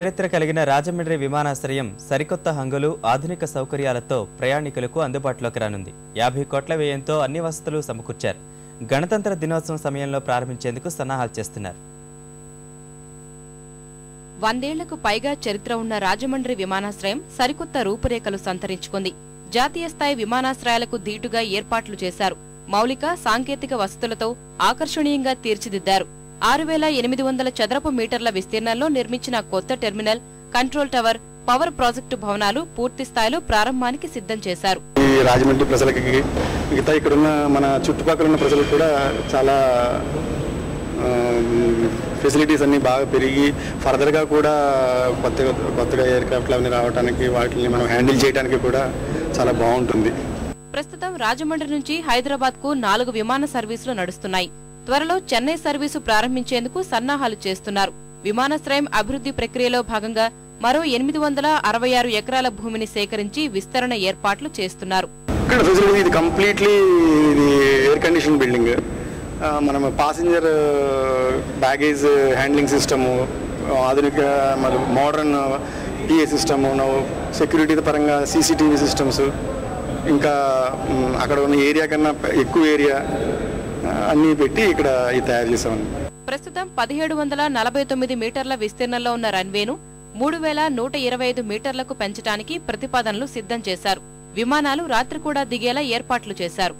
చరిత్ర కలిగిన రాజమండ్రి విమానాశ్రయం సరికొత్త హంగులు ఆధునిక సౌకర్యాలతో ప్రయాణికులకు అందుబాటులోకి రానుంది. యాభై కోట్ల వ్యయంతో అన్ని వసతులు సమకూర్చారు. గణతంత్ర దినోత్సవం సమయంలో ప్రారంభించేందుకు సన్నాహాలు చేస్తున్నారు. వందేళ్ళకు పైగా చరిత్ర ఉన్న రాజమండ్రి విమానాశ్రయం సరికొత్త రూపురేఖలు సంతరించుకుంది. జాతీయ స్థాయి విమానాశ్రయాలకు ధీటుగా ఏర్పాట్లు చేశారు. మౌలిక సాంకేతిక వసతులతో ఆకర్షణీయంగా తీర్చిదిద్దారు. ఆరు వేల ఎనిమిది వందల చదరపు మీటర్ల విస్తీర్ణంలో నిర్మించిన కొత్త terminal control tower power project భవనాలు పూర్తి స్థాయిలో ప్రారంభానికి సిద్ధం చేశారు. ఈ రాజమండ్రి ప్రజలకి మిగతా ఇక్కడున్న మన చుట్టుపక్కల ఉన్న ప్రజలకు కూడా చాలా ఫెసిలిటీస్ అన్నీ బాగా పెరిగి ఫర్దర్గా కూడా కొత్తగా కొత్తగా ఎయిర్క్రాఫ్ట్లు అవన్నీ రావడానికి వాటిని మనం హ్యాండిల్ చేయడానికి కూడా చాలా బాగుంటుంది. ప్రస్తుతం రాజమండ్రి నుంచి హైదరాబాద్కు నాలుగు విమాన సర్వీసులు నడుస్తున్నాయి. త్వరలో చెన్నై సర్వీసు ప్రారంభించేందుకు సన్నాహాలు చేస్తున్నారు. విమానాశ్రయం అభివృద్ధి ప్రక్రియలో భాగంగా మరో ఎనిమిది వందల అరవై ఆరు ఎకరాల భూమిని సేకరించి విస్తరణ ఏర్పాట్లు చేస్తున్నారు. ఇక్కడ ఫెసిలిటీ ఇది కంప్లీట్లీ ఇది ఎయిర్ కండిషన్ బిల్డింగ్ మనం పాసింజర్ బ్యాగేజ్ హ్యాండ్లింగ్ సిస్టము ఆధునిక మరి మోడర్న్ పిఏ సిస్టము సెక్యూరిటీ పరంగా సీసీటీవీ సిస్టమ్స్ ఇంకా అక్కడ ఉన్న ఏరియా కన్నా ఎక్కువ ఏరియా అన్నీ పెట్టి ఇక్కడ తయారు చేసామండి ప్రస్తుతం పదిహేడు వందల నలభై తొమ్మిది మీటర్ల విస్తీర్ణంలో ఉన్న రన్వేను మూడు వేల నూట ఇరవై ఐదు మీటర్లకు పెంచడానికి ప్రతిపాదనలు సిద్ధం చేశారు. విమానాలు రాత్రి కూడా దిగేలా ఏర్పాట్లు చేశారు.